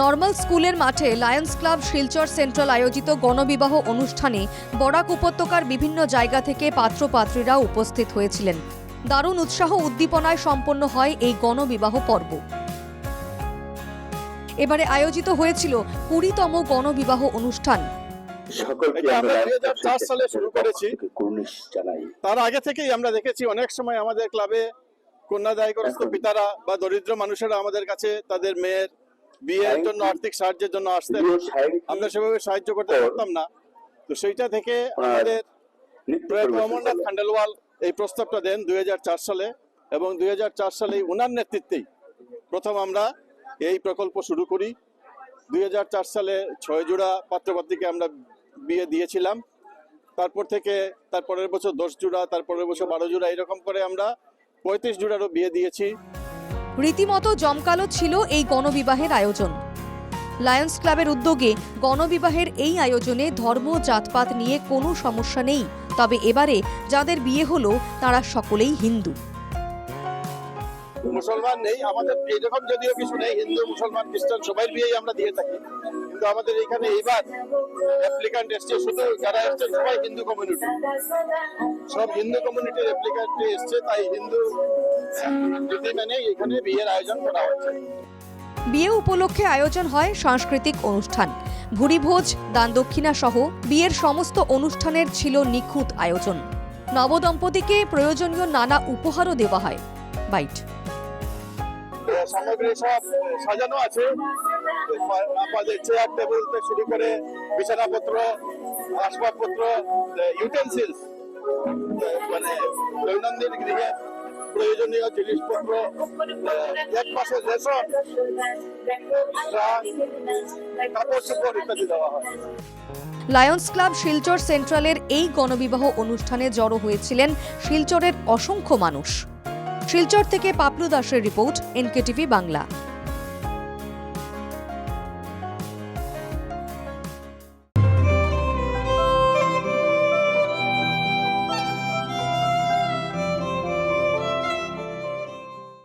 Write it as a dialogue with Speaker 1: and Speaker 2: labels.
Speaker 1: Normal স্কুলের মাঠে Lions club Silchar central আয়োজিত গণবিবাহ অনুষ্ঠানে বরাক উপত্যকার বিভিন্ন জায়গা থেকে পাত্রপাত্রীরা উপস্থিত হয়েছিলেন। দারুণ উৎসাহ উদ্দীপনায় সম্পন্ন হয় এই গণবিবাহ পর্ব। এবারে আয়োজিত হয়েছিল কুড়িতম গণবিবাহ অনুষ্ঠান।
Speaker 2: সকলকে
Speaker 3: আমরা
Speaker 2: আমরা
Speaker 3: 2004 সালে শুরু করেছি। তার আগে থেকেই আমরা দেখেছি অনেক সময় আমাদের ক্লাবে কন্যাদায়গ্রস্ত পিতারা বা দরিদ্র মানুষেরা আমাদের কাছে তাদের মেয়ের বিয়ের জন্য আর্থিক সাহায্যের জন্য আসতেন। আমরা সেভাবে সাহায্য করতে পারতাম না। তো সেইটা থেকে আমাদের প্রয়াত অমরনাথ। খান্ডেলওয়াল এই প্রস্তাবটা দেন দুই সালে এবং দুই সালে ওনার নেতৃত্বেই প্রথম আমরা এই প্রকল্প শুরু করি। দুই হাজার চার সালে ছয় জোড়া পাত্রপাত্রীকে আমরা বিয়ে দিয়েছিলাম। তারপর থেকে তারপরের বছর দশ জোড়া তারপরের বছর বারো জোড়া এরকম করে আমরা পঁয়ত্রিশ জোড়ারও বিয়ে দিয়েছি।
Speaker 1: রীতিমতো জমকালো ছিল এই গণবিবাহের আয়োজন। লায়ন্স ক্লাবের উদ্যোগে গণবিবাহের এই আয়োজনে ধর্ম, জাতপাত নিয়ে কোনো সমস্যা নেই, তবে এবারে যাদের বিয়ে হলো, তারা সকলেই হিন্দু।
Speaker 3: মুসলমান নেই, আমাদের এইরকম যদিও কিছু নেই, হিন্দু, মুসলমান, খ্রিস্টান সবাই বিয়েই আমরা দিয়ে থাকি। কিন্তু আমাদের এখানে এইবার অ্যাপ্লিকান্ট এসছে, শুধু যারা এসছে সবাই হিন্দু কমিউনিটি সব হিন্দু কমিউনিটির অ্যাপ্লিকান্ট এসছে, তাই হিন্দু রীতি মেনে এখানে বিয়ের আয়োজন করা হচ্ছে।
Speaker 1: বিয়ে উপলক্ষে আয়োজন হয় সাংস্কৃতিক অনুষ্ঠান। ভুরিভোজ দান দক্ষিণা সহ বিয়ের সমস্ত অনুষ্ঠানের ছিল নিখুঁত আয়োজন। নবদম্পতিকে প্রয়োজনীয় নানা উপহারও দেওয়া হয়। বাইট।
Speaker 3: সামগ্রী সব সাজানো আছে। আমাদের চেয়ার টেবিল থেকে শুরু করে বিছানাপত্র আসবাবপত্র ইউটেন্সিলস মানে দৈনন্দিন গৃহে প্রয়োজনীয় জিনিসপত্র এক মাসে রেশন কাপড় চোপড় ইত্যাদি দেওয়া হয়।
Speaker 1: লায়ন্স ক্লাব শিলচর সেন্ট্রালের এই গণবিবাহ অনুষ্ঠানে জড়ো হয়েছিলেন শিলচরের অসংখ্য মানুষ। শিলচর থেকে পাপলু দাসের রিপোর্ট, এনকেটিভি বাংলা।